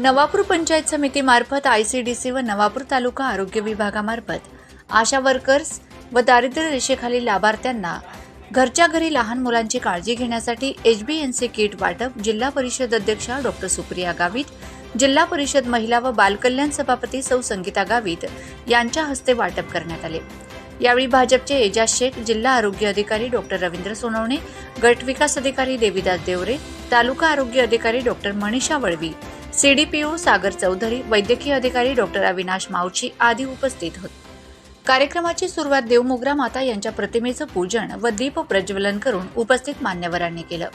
नवापूर पंचायत समितीमार्फत I C D C व नवापूर तालुका आरोग्य विभागामार्फत आशा वर्कर्स व दारिद्र्य रेषेखालील लाभार्थ्यांना घरच्या घरी लहान मुलांची काळजी घेण्यासाठी H B N C kit वाटप जिल्हा परिषद अध्यक्षा डॉक्टर सुप्रिया गावित जिल्हा परिषद महिला व बालकल्याण सभापती सौ संगीता गावित यांच्या हस्ते वाटप करण्यात आले. यावेळी भाजपचे एजाज शेख जिल्हा आरोग्य अधिकारी डॉक्टर रवींद्र सोनवणे गट विकास अधिकारी देविदास देवरे तालुका आरोग्य अधिकारी डॉक्टर मनीषा वळवी सीडीपीओ सागर चौधरी वैद्यकीय अधिकारी डॉक्टर अविनाश मावची आदी उपस्थित होते. कार्यक्रमाची सुरुवात देवमोगरा माता यांच्या प्रतिमेचं पूजन व दीप प्रज्वलन करून उपस्थित मान्यवरांनी केलं.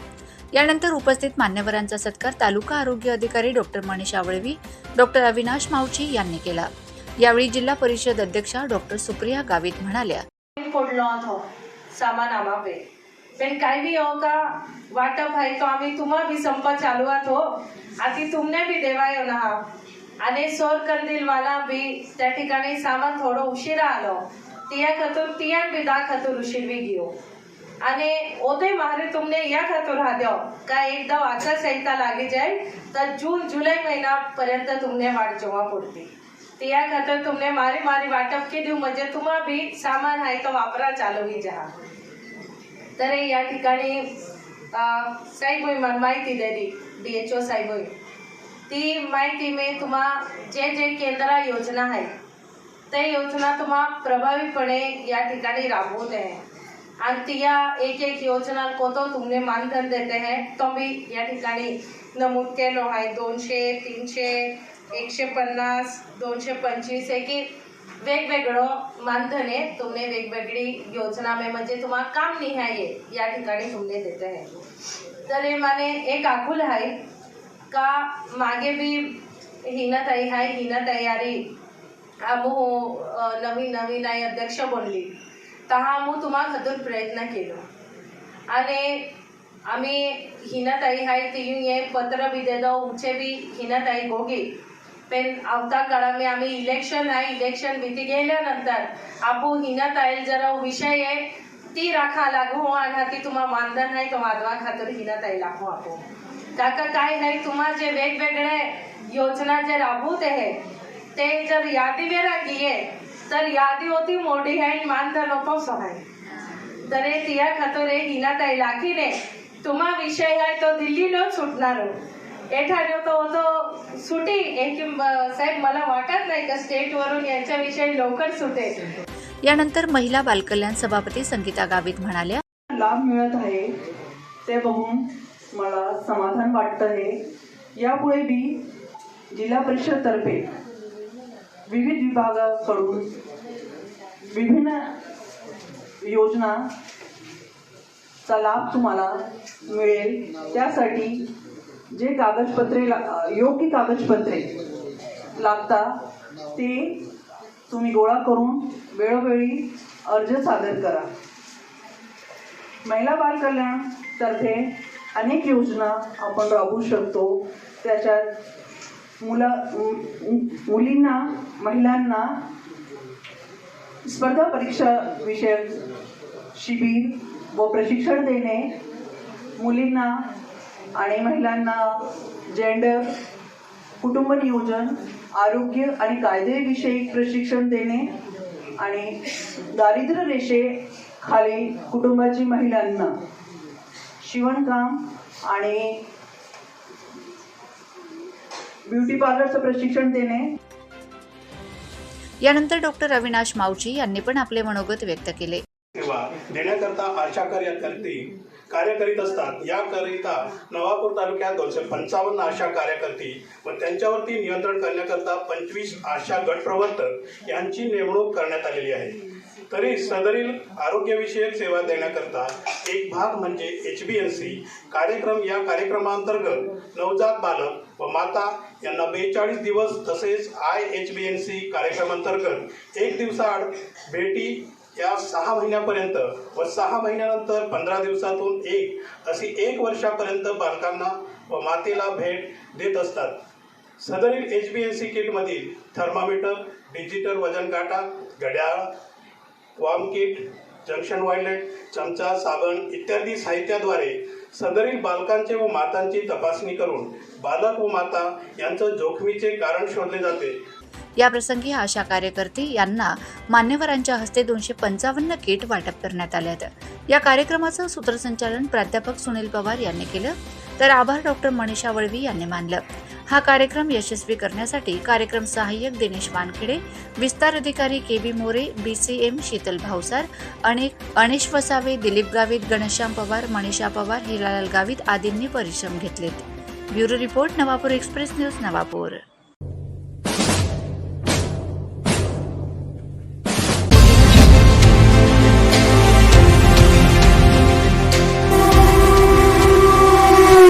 यानंतर उपस्थित मान्यवरांचा सत्कार तालुका आरोग्य अधिकारी डॉक्टर मनीष आवळवी डॉक्टर अविनाश मावची यांनी केला. यावेळी जिल्हा परिषद अध्यक्षा डॉक्टर सुप्रिया गावित म्हणाल्या बेन कायदी हो का वाटप है तो आम्ही तुम्हा भी संपत चालुआत हो आती तुमने भी देवायो ना आणि सोर कंदील वाला बी त्या ठिकाणी सामान थोडं उशिरा आलो तिया खातूर तिया बी दा खातूर उशीर बी घेऊ आणि ओदे मारे तुमने या खातून हा द्यो का एकदा आचारसंहिता लागी जाईल तर जून जुलै महिनापर्यंत तुमने वाट जेव्हा पुरती तिया खातर तुमने मारी मारी वाटप केली म्हणजे तुम्हा बी सामान आहे तो वापरा चालू जा तर या ठिकाणी अं, मला माहिती दिली डी एच ओ साईबाई ती माहिती मी तुम्हा जे जे केंद्र योजना आहेत ते योजना तुम्हा प्रभावीपणे या ठिकाणी राबवत. आहे आणि ती या एक एक योजना कोतो तुमने मानधन देते हैं तो मी या ठिकाणी नमूद केलो आहे. दोनशे तीनशे एकशे पन्नास दोनशे पंचवीस एक वेगवेगळं मानधन आहे तुमने वेगवेगळी योजना में म्हणजे तुम्हाला काम निहाय या ठिकाणी तुमने देते हैं तर हे माने एक आकुल आहे. का मागे बी हिनाताई हाय हिना तयारी आमू नवीन नवीन आई अध्यक्ष बनली. तहा आमू तुम्हा खातीर प्रयत्न केलो. आणि आम्ही हिनाताई हाय तियूं हे पत्र बी देदो उचे बी हिनाताई गोगी. पेन आवता काळामध्ये आम्ही इलेक्शन आहे इलेक्शन भीती गेल्यानंतर. आपू हिना ताईल जरा विषय आहे. ती राखा लागू आणि ती तुम्हा मानधन आहे तो माधवा खातर हिना ताई लागू आपू. काका काय नाही तुम्हा जे वेगवेगळे योजना जे राबवत आहे ते जर यादी वेळा घे तर यादी होती मोठी आहे आणि मानधन होतो सहाय तर तिया खातर हे हिनाताई लाखीने तुम्हा विषय आहे तो दिल्लीलो सुटणार. एठाने तो होतो साहेब मला वाटत नाही का स्टेटवरून यांच्याविषयी लवकर सुटेल? यानंतर महिला बालकल्याण सभापती संगीता गावित म्हणाल्या लाभ मिळत आहे ते बघून मला समाधान वाटतं आहे. यापुढे बी जिल्हा परिषदतर्फे विविध विभागाकडून विभिन्न योजनाचा लाभ तुम्हाला मिळेल. त्यासाठी जे कागदपत्रे योग्य कागदपत्रे लागता. ते तुम्ही गोळा करून वेळोवेळी अर्ज सादर करा. महिला बाल कल्याण तर्फे अनेक योजना आपण राबवू शकतो. त्याच्यात मुला मु- मुलींना महिलांना स्पर्धा परीक्षा विषयक शिबिर व प्रशिक्षण देणे मुलींना आणि महिलांना जेंडर कुटुंब नियोजन आरोग्य आणि कायदेविषयी प्रशिक्षण देणे आणि दारिद्र्य रेषे खाली कुटुंबाची महिलांना शिवणकाम आणि ब्युटी पार्लरचं प्रशिक्षण देणे. यानंतर डॉक्टर अविनाश मावची यांनी पण आपले मनोगत व्यक्त केले. देण्याकरता आशा कार्यकर्ते कार्य करीत असतात. याकरिता नवापूर तालुक्यात दोनशे पंचावन्न आशा कार्यकर्ती व त्यांच्यावरती नियंत्रण करण्याकरता पंचवीस आशा गट प्रवर्तक यांची नेमणूक करण्यात आलेली आहे. तरी सदरील आरोग्यविषयक सेवा देण्याकरता एक भाग म्हणजे एच बी एन सी कार्यक्रम या कार्यक्रमांतर्गत नवजात बालक व माता यांना बेचाळीस दिवस तसेच I H B N C कार्यक्रमांतर्गत एक दिवसाआड भेटी या सहा महिन्यापर्यंत व सहा महिन्यानंतर पंधरा दिवसातून एक अशी एक वर्षापर्यंत बालकांना व मातेला भेट देत असतात. सदरील एच बी एन सी किटमधील थर्मामीटर डिजिटल वजन काटा घड्याळ वाम किट जंक्शन वायलेट चमचा साबण इत्यादी साहित्याद्वारे सदरील बालकांचे व मातांची तपासणी करून बालक व माता यांचं जोखमीचे कारण शोधले जाते. याप्रसंगी आशा कार्यकर्ते यांना मान्यवरांच्या हस्ते दोनशे पंचावन्न किट वाटप करण्यात आल्यात या कार्यक्रमाचं सूत्रसंचालन प्राध्यापक सुनील पवार यांनी केलं. तर आभार डॉक्टर मनीषा वळवी यांनी मानलं. हा कार्यक्रम यशस्वी करण्यासाठी कार्यक्रम सहाय्यक दिनेश वानखेडे विस्तार अधिकारी K B More M Sheetal Bhavsar अनेक अनिश वसावे दिलीप गावित घनश्याम पवार मनीषा पवार हिरालाल गावित आदींनी परिश्रम घेतलेत. Bureau report Navapur Express News Navapur.